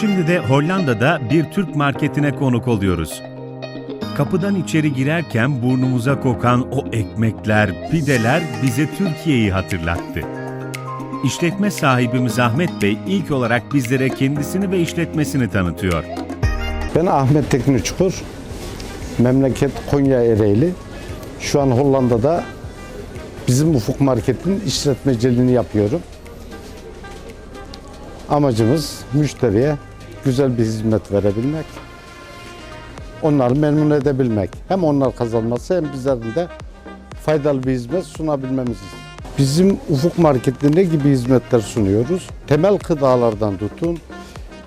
Şimdi de Hollanda'da bir Türk marketine konuk oluyoruz. Kapıdan içeri girerken burnumuza kokan o ekmekler, pideler bize Türkiye'yi hatırlattı. İşletme sahibimiz Ahmet Bey ilk olarak bizlere kendisini ve işletmesini tanıtıyor. Ben Ahmet Tekin Uçkur. Memleket Konya Ereğli. Şu an Hollanda'da bizim Ufuk Market'in işletmeciliğini yapıyorum. Amacımız müşteriye güzel bir hizmet verebilmek. Onları memnun edebilmek. Hem onlar kazanması hem bizlerin de faydalı bir hizmet sunabilmemiz. Bizim Ufuk Market'te ne gibi hizmetler sunuyoruz? Temel gıdalardan tutun,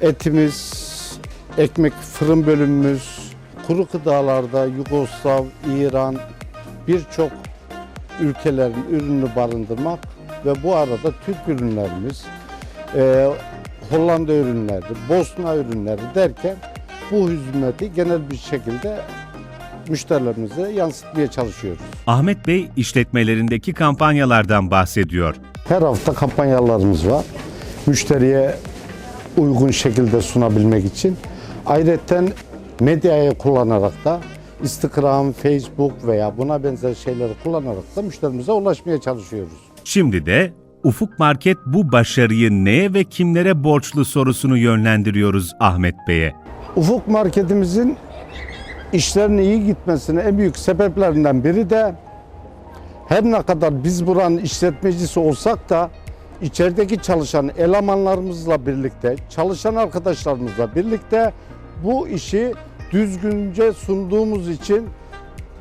etimiz, ekmek fırın bölümümüz, kuru gıdalarda Yugoslav, İran birçok ülkelerin ürünü barındırmak ve bu arada Türk ürünlerimiz, Hollanda ürünleri, Bosna ürünleri derken bu hizmeti genel bir şekilde müşterilerimize yansıtmaya çalışıyoruz. Ahmet Bey işletmelerindeki kampanyalardan bahsediyor. Her hafta kampanyalarımız var. Müşteriye uygun şekilde sunabilmek için. Ayrıca medyayı kullanarak da Instagram, Facebook veya buna benzer şeyleri kullanarak da müşterimize ulaşmaya çalışıyoruz. Şimdi de Ufuk Market bu başarıyı neye ve kimlere borçlu sorusunu yönlendiriyoruz Ahmet Bey'e. Ufuk marketimizin işlerinin iyi gitmesine en büyük sebeplerinden biri de her ne kadar biz buranın işletmecisi olsak da içerideki çalışan elemanlarımızla birlikte, çalışan arkadaşlarımızla birlikte bu işi düzgünce sunduğumuz için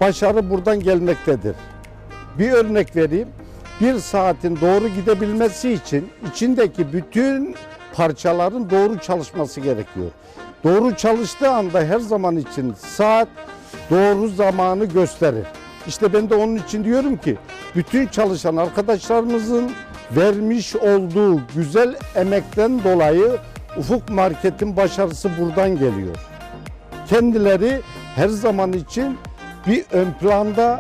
başarı buradan gelmektedir. Bir örnek vereyim. Bir saatin doğru gidebilmesi için içindeki bütün parçaların doğru çalışması gerekiyor. Doğru çalıştığı anda her zaman için saat doğru zamanı gösterir. İşte ben de onun için diyorum ki bütün çalışan arkadaşlarımızın vermiş olduğu güzel emekten dolayı Ufuk Market'in başarısı buradan geliyor. Kendileri her zaman için bir ön planda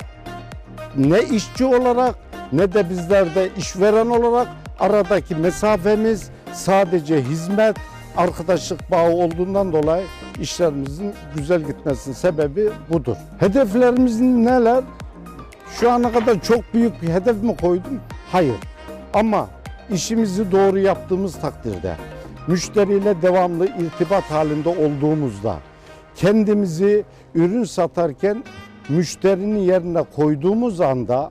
ne işçi olarak ne de bizler de işveren olarak aradaki mesafemiz sadece hizmet, arkadaşlık bağı olduğundan dolayı işlerimizin güzel gitmesinin sebebi budur. Hedeflerimiz neler? Şu ana kadar çok büyük bir hedef mi koydum? Hayır. Ama işimizi doğru yaptığımız takdirde, müşteriyle devamlı irtibat halinde olduğumuzda, kendimizi ürün satarken müşterinin yerine koyduğumuz anda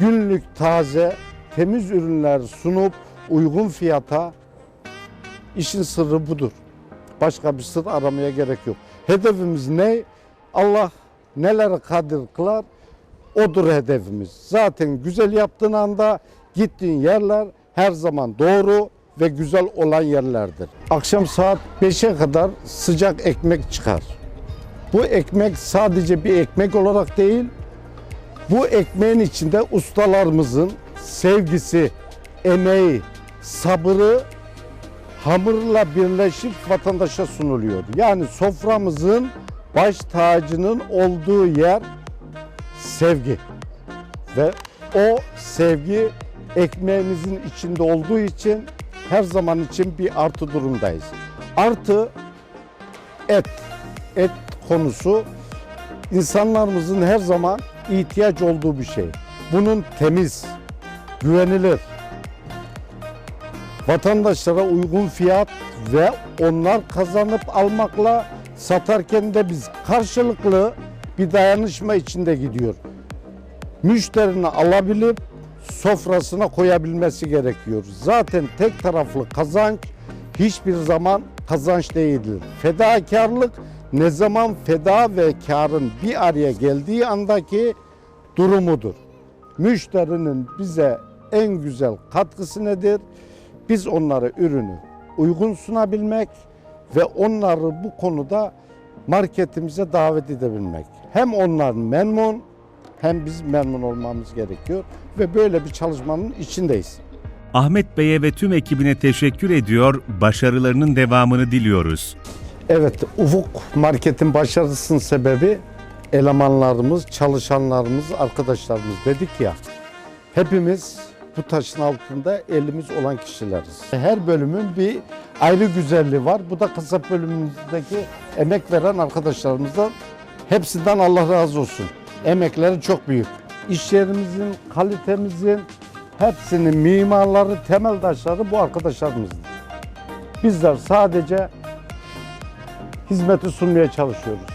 günlük taze, temiz ürünler sunup uygun fiyata işin sırrı budur. Başka bir sır aramaya gerek yok. Hedefimiz ne? Allah neler kadir kılar odur hedefimiz. Zaten güzel yaptığın anda gittiğin yerler her zaman doğru ve güzel olan yerlerdir. Akşam saat 5'e kadar sıcak ekmek çıkar. Bu ekmek sadece bir ekmek olarak değil, bu ekmeğin içinde ustalarımızın sevgisi, emeği, sabrı hamurla birleşip vatandaşa sunuluyor. Yani soframızın baş tacının olduğu yer sevgi. Ve o sevgi ekmeğimizin içinde olduğu için her zaman için bir artı durumdayız. Artı et. Et konusu insanlarımızın her zaman ihtiyaç olduğu bir şey. Bunun temiz, güvenilir, vatandaşlara uygun fiyat ve onlar kazanıp almakla satarken de biz karşılıklı bir dayanışma içinde gidiyor. Müşterini alabilip sofrasına koyabilmesi gerekiyor. Zaten tek taraflı kazanç hiçbir zaman kazanç değildir. Fedakarlık ne zaman feda ve karın bir araya geldiği andaki durumudur. Müşterinin bize en güzel katkısı nedir? Biz onlara ürünü uygun sunabilmek ve onları bu konuda marketimize davet edebilmek. Hem onlar memnun hem biz memnun olmamız gerekiyor ve böyle bir çalışmanın içindeyiz. Ahmet Bey'e ve tüm ekibine teşekkür ediyor, başarılarının devamını diliyoruz. Evet, Ufuk Market'in başarısının sebebi elemanlarımız, çalışanlarımız, arkadaşlarımız dedik ya. Hepimiz bu taşın altında elimiz olan kişileriz. Her bölümün bir ayrı güzelliği var. Bu da kasap bölümümüzdeki emek veren arkadaşlarımızdan hepsinden Allah razı olsun. Emekleri çok büyük. İş yerimizin, kalitemizin hepsinin mimarları, temel taşları bu arkadaşlarımızdır. Bizler sadece hizmeti sunmaya çalışıyoruz.